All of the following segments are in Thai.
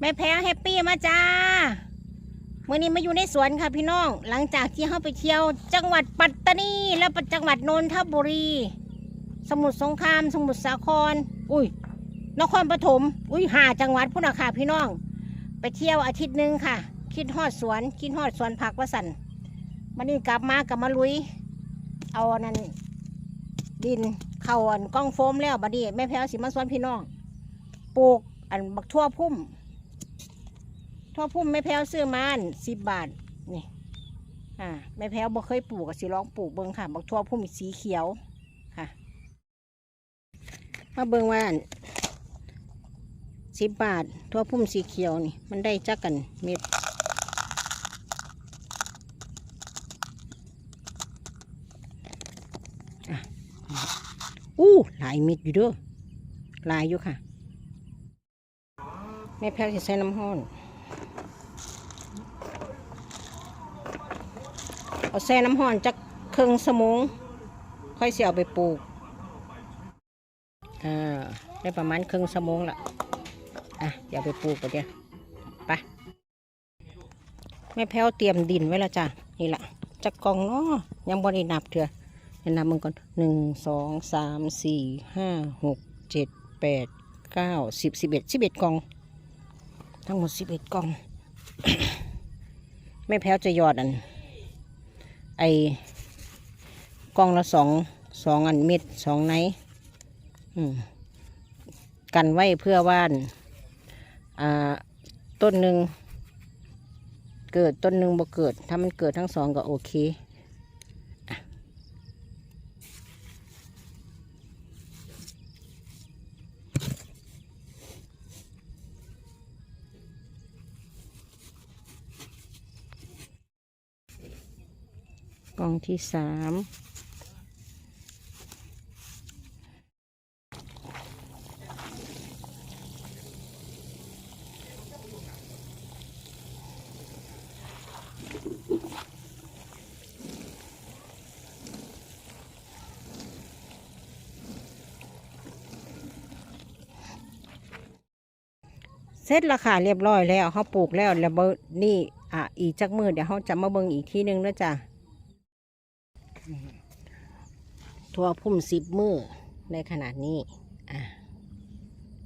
แม่แพ้แฮปปี้มาจ้าเมื่อนี้มาอยู่ในสวนค่ะพี่น้อง หลังจากที่เข้าไปเที่ยว จังหวัดปัตตานีและจังหวัดนนทบุรี สมุทรสงคราม สมุทรสาคร อุ้ยนครปฐมอุ้ยหาจังหวัดพุ่นค่ะพี่น้อง ไปเที่ยวอาทิตย์หนึ่งค่ะ คิดฮอดสวน คิดฮอดสวนผักวสันวันนี้กลับมากลับมาลุย เอานนั้นดินเข้าอันกล้องโฟมแล้วบัดนี้แม่แพ้วสิมาสวนพี่น้อง ปลูกอันบักทั่วพุ่ม ทั่วพุ่มแม่แพ้วซื้อมาสิบบาทนี่อ่าแม่แพ้วบ่เคยปลูกก็สิลองปลูกเบิ่งค่ะบักทั่วพุ่มสีเขียวค่ะ มาเบิ่งว่าสิบบาททั่วพุ่มสีเขียวนี่ มันได้จักกันเม็ดอู้หลายเม็ดอยู่ด้อหลายอยู่ค่ะ แม่แพ้วจะใส่น้ำห้อน เอาแช่น้ำห้อนจักครึ่งสมงค่อยเสียเอาไปปลูกอ่าได้ประมาณครึ่งสมงละอะเดี๋ยวไปปลูกไปเดี๋ยวไปแม่แพ้วเตรียมดินไว้แล้วจ้ะนี่ละจักกล่องเนาะยังบ่ได้นับเถอะแนะนำมึงก่อนหนึ่งสองสามสี่ห้าหกเจ็ดแปดเก้าสิบสิบเอ็ดสิบเอ็ดกล่อง ทั้งหมดสิบเอ็ดกล่องไม่แพ้วจะยอดอัน ไอกล้องละสองสองอันเม็ดสองไนกันไว้เพื่อว่านต้นหนึ่งเกิดต้นหนึ่งบ่เกิด ถ้ามันเกิดทั้งสองก็โอเค กล่องที่สามเสร็จราคาเรียบร้อยแล้วเขาปลูกแล้วแล้วเบอร์นี่อะอีกจักมือเดี๋ยวเขาจะมาเบิ่งอีกทีหนึงนะจ๊ะ ทั่วพุ่มสิบมือในขนาดนี้ อะ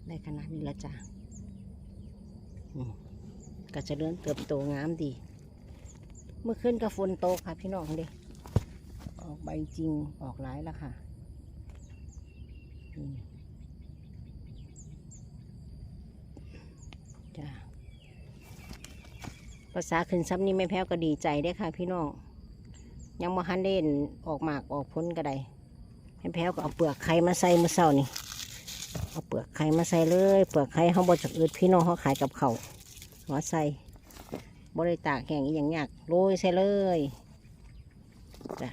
ในขนาดนี้ละจ้ะก็จะเริ่มเติบโตงามดี เมื่อคืนก็ฝนตกค่ะ พี่น้องเด้ออกใบจริงออกหลายแล้วค่ะจ้ะภาษาขึ้นซ้ำนี้ไม่แพ้ก็ดีใจได้ค่ะ พี่น้อง ยังมาฮันเด่นออกหมากออกพ้นก็ได้ให้แพ้วก็เอาเปลือกไข่มาใส่เมื่อเช้านี่เอาเปลือกไข่มาใส่เลยเปลือกไข่เขาบดจากอืดพี่น้องเขาขายกับเขาหัวใส่บริตากแห้งอย่างยากโรยใส่เลยจ้ะ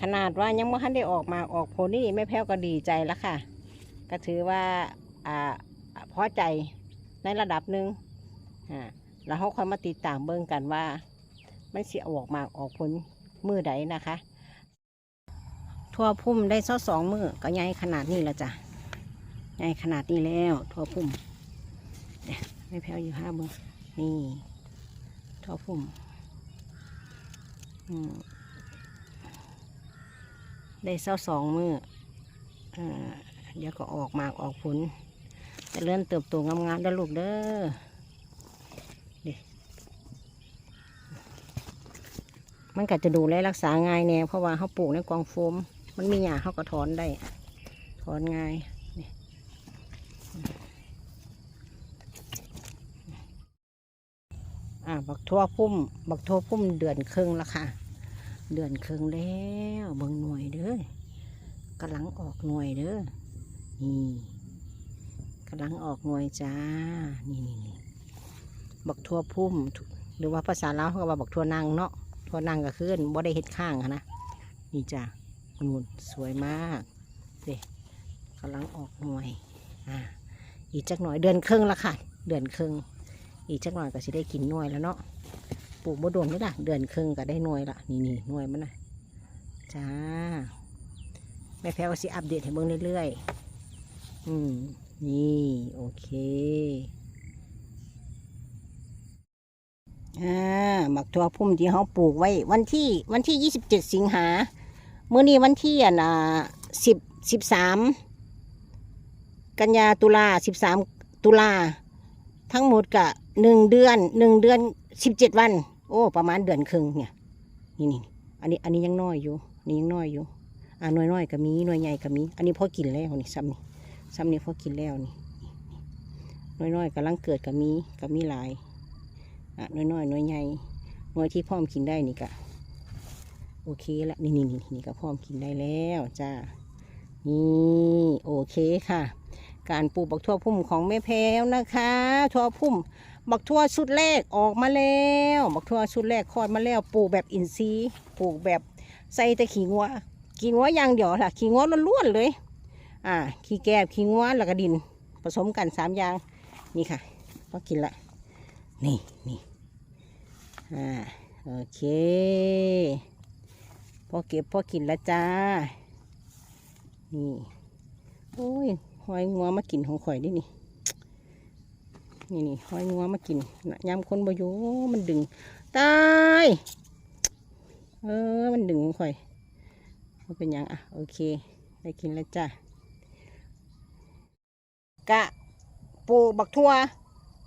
ขนาดว่ายังไม่ทันได้ออกมาออกผลนี่แม่แพ้วก็ดีใจแล้วค่ะ ก็ถือว่าอ่าพอใจในระดับหนึ่งอ่า แล้วเขาค่อยมาติดตามเบิ่งกันว่ามันเสิออกมากออกผลมือใดนะคะ ทั่วพุ่มได้เท่าสองมือก็ใหญ่ขนาดนี้แล้วจ้ะใหญ่ขนาดนี้แล้ว ทั่วพุ่มเนี่ยไม่แพ้วอยู่ห้ามือนี่ทั่วพุ่มได้เท่าสองมืออเดี๋ยวก็ออกมากออกผลจะเลื่อนเติบโตงามๆได้ลูกเด้อ มันก็จะดูแลรักษาง่ายแน่เพราะว่าเขาปลูกในกองโฟม มันมีหญ้าเขาก็ถอนได้ ถอนง่ายนี่อ่าบักทั่วพุ่ม บักทั่วพุ่มเดือนครึ่งแล้วค่ะ เดือนครึ่งแล้วเบิ่งหน่วยเด้อกำลังออกหน่วยเด้อนี่กำลังออกหน่วยจ้า นี่นี่นี่บักทั่วพุ่ม หรือว่าภาษาลาวเขาก็ว่าบักทั่วนางเนาะ ทั่งก็ขึ้นบ่ได้เฮ็ดข้างนะนี่จ้ะนูนสวยมากเด็กำลังออกหน่วยอ่าอีกจักหน่อยเดือนครึ่งละค่ะ เดือนครึ่งอีกจักหน่อยก็สิได้กินหน่วยแล้วเนาะปลูกบ่โดนนี่ล่ะ เดือนครึ่งก็ได้หน่วยละนี่นี่หน่วยมันนะจ้าแม่แพ้วก็สิอัปเดตให้เบิ่งเรื่อยๆอืมนี่ โอเค อ่าหมักทั่วพุ่มที่เขาปลูกไว้ วันที่วันที่ยี่สิบเจ็ดสิงหาเมื่อนี้วันที่อะนะสิบสิบสามกันยาตุลาสิบสามตุลาทั้งหมดกะหนึ่งเดือนหนึ่งเดือนสิบเจ็ดวัน โอ้ ประมาณเดือนครึ่งเนี่ยนี่นี่อันนี้อันนี้ยังน้อยอยู่นนี้ยังน้อยอยู่อ่าน้อยน้อยก็มีน้อยใหญ่ก็มี อันนี้พอกินแล้วนี่ซ้ำนี่ซ้ำนี่พอกินแล้วนี่น้อยน้อยกำลังเกิดก็มีก็มีหลาย อะน้อยน้อยๆน้อยใหญ่น้อยที่พร้อมกินได้นี่กะโอเคละนี่นี่นี่นี่ก็พร้อมกินได้แล้วจ้านี่โอเคค่ะ การปลูกบักทั่วพุ่มของแม่แพรวนะคะทั่วพุ่มบักทั่วชุดแรกออกมาแล้วบักทั่วชุดแรกคลอดมาแล้วปลูกแบบอินทรีย์ปลูกแบบใส่แต่ขี้งัวขี้งัวอย่างเดียวล่ะขี้งัวล้วนๆเลยอ่าขี้แกบขี้งัวแล้วก็ดินผสมกันสามอย่างนี่ค่ะพอกินละนี่นี่ อ่าโอเค พอเก็บพอกินล้วจ้า นี่ โอ้ยหอยงัวมากินของข่อยดินี่ นี่นี่หอยงัวมากินน่ะยำคนบอยู่มันดึง ตาย เออ มันดึงของข่อยมันเป็นยังอะ โอเค ได้กินแล้วจ้ากะ ปูบักทั่ว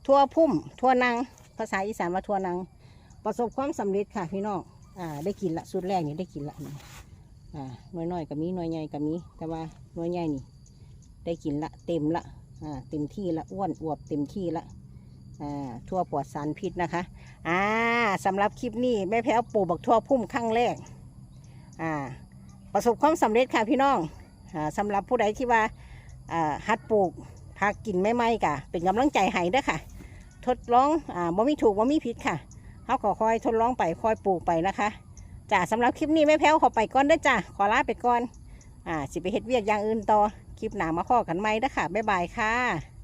ทั่วพุ่ม ทั่วนาง ภาษาอีสานว่าทั่วนาง ประสบความสำเร็จค่ะพี่น้องอ่าได้กินละสุดแรกนี่ได้กินละอ่าน้อยน้อยๆก็มีน้อยใหญ่ก็มีแต่ว่าน้อยใหญ่นี่ ได้กินละเต็มละอ่าเต็มที่ละอ้วนอวบเต็มที่ละอ่าทั่วปลอดสารพิษนะคะอ่าสำหรับคลิปนี้แม่แพ้วปลูกบักทั่วพุ่มครั้งแรกอ่าประสบความสำเร็จค่ะพี่น้องอ่าสำหรับผู้ใดที่ว่าอ่าหัดปลูกผักกินไม่ไหมกะเป็นกำลังใจให้ด้อค่ะ ทดลองอ่าบ่มีถูกบ่มีผิดค่ะ เขาขอคอยทดลองไปคอยปลูกไปนะคะจ้าสำหรับคลิปนี้แม่แพ้วขอไปก่อนด้จ้าขอลาไปก่อนอ่าสิไปเฮ็ดเวียกอย่างอื่นต่อคลิปหนามาข้อกันไหมนะค่ะบ๊ายบายค่ะ